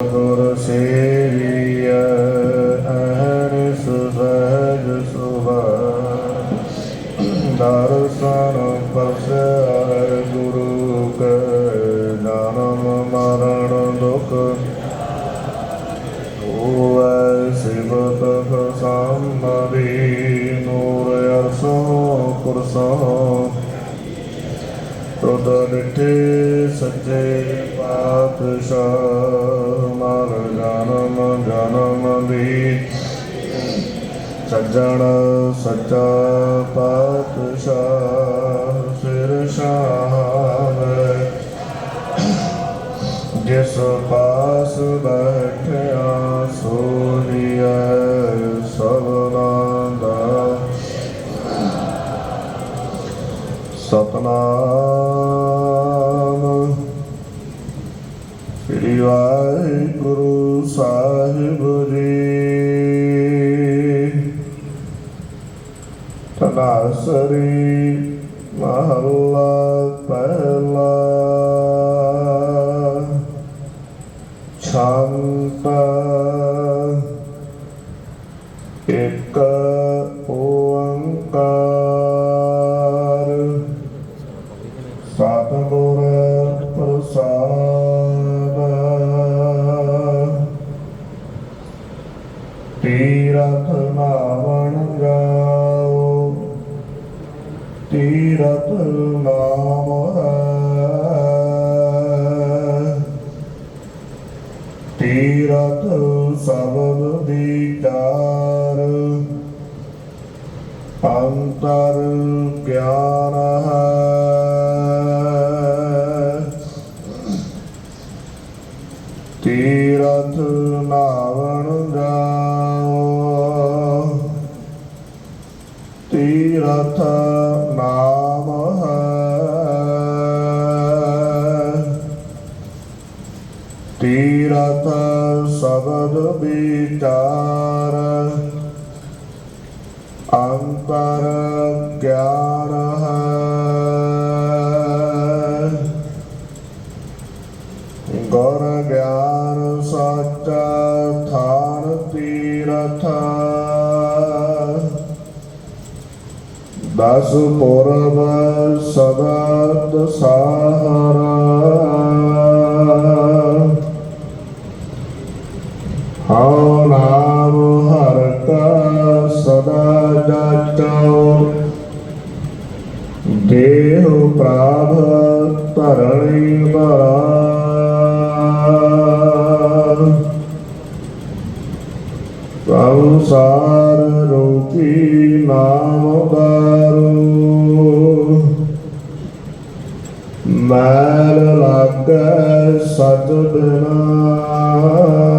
ਗੁਰ ਸੇਵੀਐ, ਅਹਰ ਸੁਭਜ ਸੁਭਾ ਦਰਸ਼ਨ ਪਰਸੈ ਗੁਰੂ ਕੈ, ਜਨਮ ਮਰਨ ਦੁਖ ਹੋਵੈ, ਸਿਵਤ ਸੰਮਰੀ ਨੂਰ ਅਰਸੋਂ ਕੁਰਸੋਂ ਤੁਧ ਡਿਠੇ ਸੱਚੇ ਮਰ ਜਨਮ ਜਨਮ ਦੀ ਸੱਜਣ ਸੱਚਾ ਪਾਤਸ਼ਾਹ ਸਿਰ ਸ਼ਾਹਵੇ ਜਿਸ ਪਾਸ ਬੈਠਿਆ ਸੋਈਐ ਸਭਨਾ ਦਾ। ਸਤਨਾਮ ਸ੍ਰੀ ਵਾਹਿਗੁਰੂ ਸਾਹਿਬ ਜੀ। ਤਨਾਸਰੀ ਮਹੱਲਾ ਪਹਿਲਾ। ਛੰਤ ਇੱਕ ਤੀਰਥ ਨਾਵਣ ਜਾਓ। ਤੀਰਥ ਨਾਮ ਤੀਰਥ ਸਬਦ ਵਿਚਾਰ ਅੰਤਰ ਗਿਆਨ ਹੈ। ਤੀਰਥ ਸ਼ਬਦ ਵਿਚਾਰ, ਅੰਤਰ ਗਿਆਨ ਹੈ। ਗੁਰ ਗਿਆਨ ਸਾਚਾ ਥਾਨ ਤੀਰਥ, ਦਸ ਪੁਰਬ ਸਦਾ ਸਹਾਰਾ। ਹਉ ਨਾਮ ਹਰ ਕਾ ਸਦਾ ਜਾਚੋ। ਦੇਹ ਪ੍ਰਾਭ ਧਰਣੀ ਬਰਾ ਸੰਸਾਰ ਰੂਪੀ ਨਾਮ ਦਾਰੂ ਮੈਲ ਲਾਗੈ ਸਤ ਬਿਨਾ।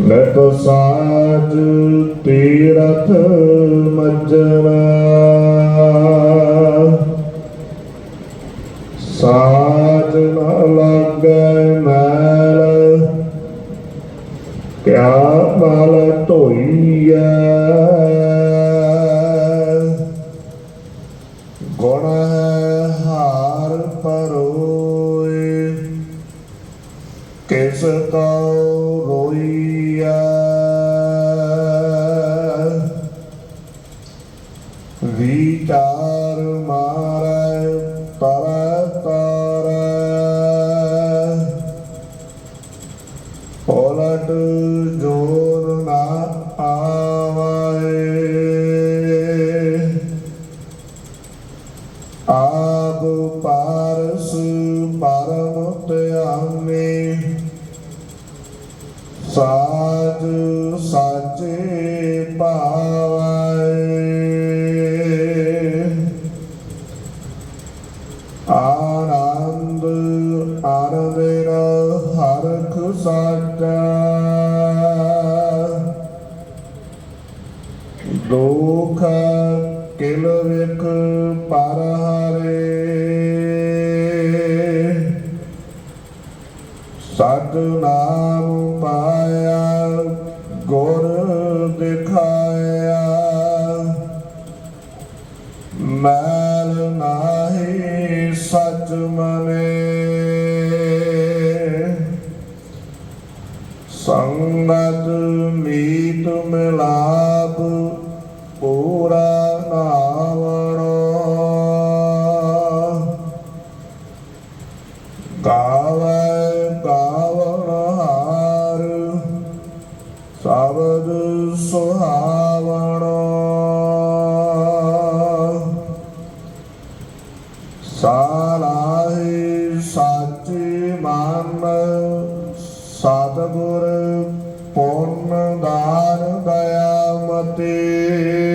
ਨਿਤ ਸਾਜ ਤੀਰਥ ਮਜਨਾ ਸਾਜ ਨ ਲਾਗੈ ਮੈਲ ਕਿਆ ਮਲ ਧੋਈਐ? ਵਿਚਾਰ ਮਾਰੈ ਤਰੈ ਤਰੈ ਪਲਟ ਜੋਰ ਨਾ ਆਵੇ। ਆਪ ਪਾਰਸ ਪਰਮ ਧਿਆਨੇ ਸਾਜ ਸਾਚੇ ਸਾਚਾ ਦੁਖ ਕਿਲ ਵਿਖ ਪਰ ਹਰੇ। ਸਤ ਨਾਮ ਪਾਇਆ ਗੁਰ ਦਿਖਾਇਆ ਪੂਰਾ ਨਾਵਣੋ ਗਾਵੇ ਗਾਵਣ ਹਾਰ, ਸ਼ਬਦ ਸੁਹਾਵਣ। ਸਾਲਾਹੀ ਸਾਚੀ ਮਨ, ਸਤਿਗੁਰ ਪੁੰਨ ਦਾਨ ਦਇਆ ਮਤੇ।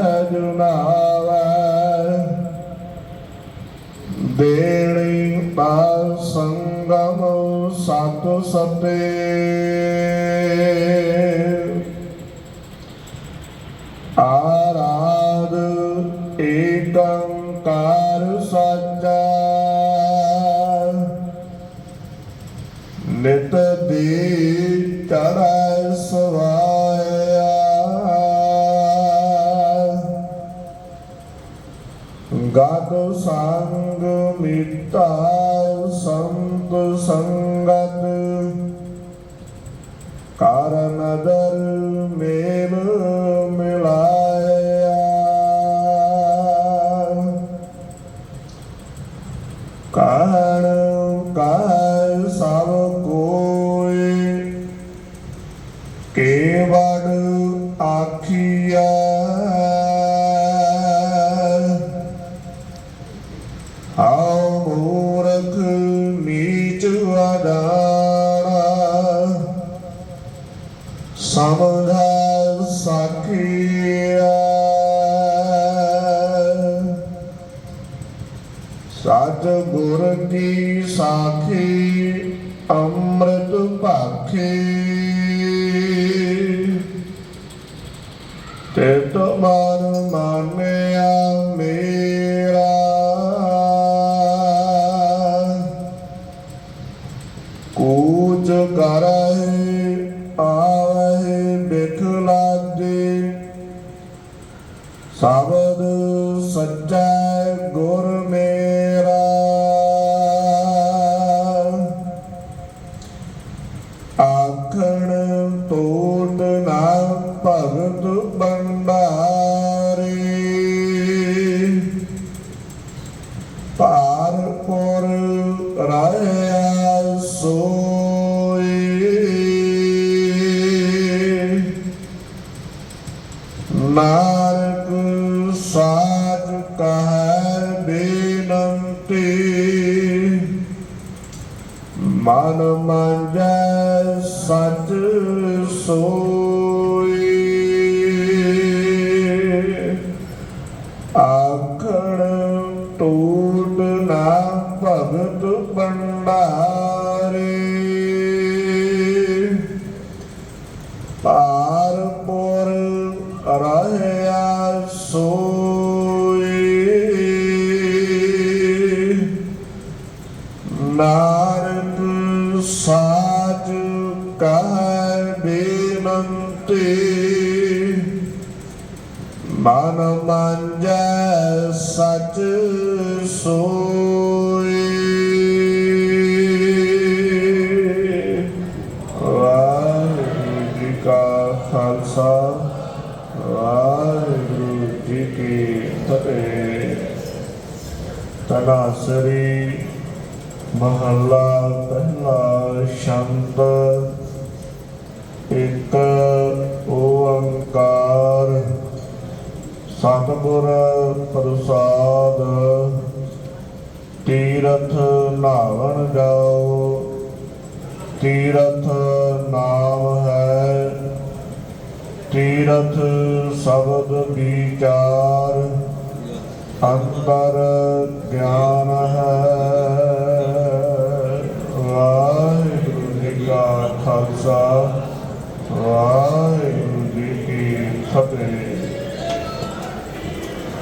ਭਾਵੈ ਸਹਿਜ ਦੇਣੀ ਪਾ ਸੰਗਮ ਸਤ ਸਤੇ। ਆਰਾਧ ਏਕੰਕਾਰ ਸਾਚਾ ਨਿਤ ਦੀ ਚੜੈ ਸਵਾਇਆ ਗਤ ਸੰਗ ਮਿੱਤਾ ਸੰਤ ਸੰਗਤ। ਕਰ ਨਦਰ ਮੇਲ ਮਿਲਾਇਆ। ਕਾਣ ਕਾਇ ਸਭ ਕੋਇ ਕੇਵੜ ਆਖੀਆ ਸਮਝਾ ਸਾਖੀਆ ਸਤ ਗੁਰ ਕੀ ਸਾਖੀ ਅੰਮ੍ਰਿਤ ਭਾਖੇ। ਨਾਰਕ ਸਾਜ ਕਹੈ ਬੇਨੰਤੀ। ਮਨ ਮੰਜੈ ਸਚ ਸੋਈ ਨਾਰਦ ਸਾਜ ਕਹਿ ਬੇਨੰਤੀ। ਮਨ ਮੰਜੈ ਸਚ ਸੋਈ ਵਾਹਿਗੁਰੂ ਜੀ ਕਾ ਖਾਲਸਾ, ਵਾਹਿਗੁਰੂ ਜੀ ਕੀ ਫਤਿਹ। ਤਨਾਸਰੀ ਮਹੱਲਾ ਸਤਿਗੁਰ ਪ੍ਰਸਾਦ, ਤੀਰਥ ਨਾਵਣ ਜਾਓ। ਤੀਰਥ ਨਾਮ ਹੈ, ਤੀਰਥ ਸ਼ਬਦ ਵਿਚਾਰ। ਅੰਦਰ ਗਿਆਨ ਹੈ। ਵਾਹਿਗੁਰੂ ਜੀ ਕਾ ਖਾਲਸਾ, ਵਾਹਿਗੁਰੂ ਜੀ ਕੀ ਫਤਿਹ।